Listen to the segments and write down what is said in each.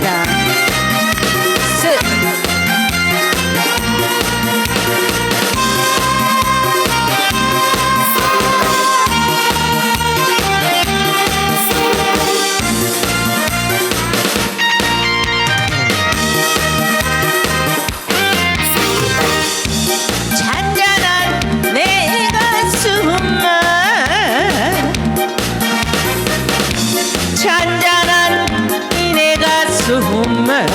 감사 가슴만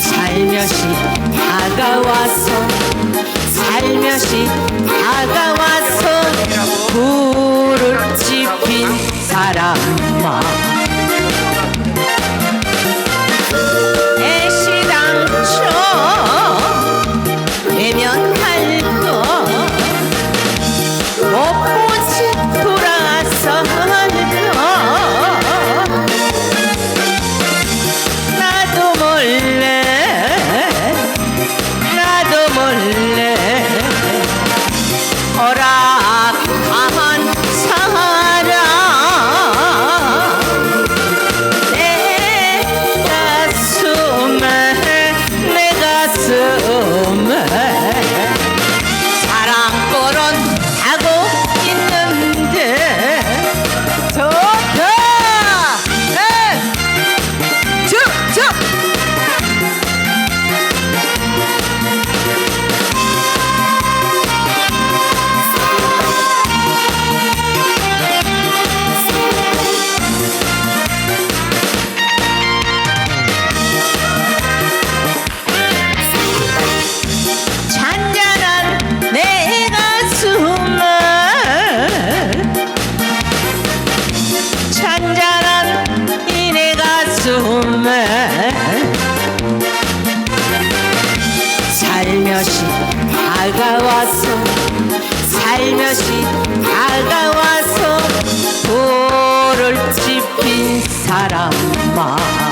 살며시 다가와서 살며시 다가와서 불을 지핀 사람아 살며시 다가와서 살며시 다가와서 돌을 짚인 사람아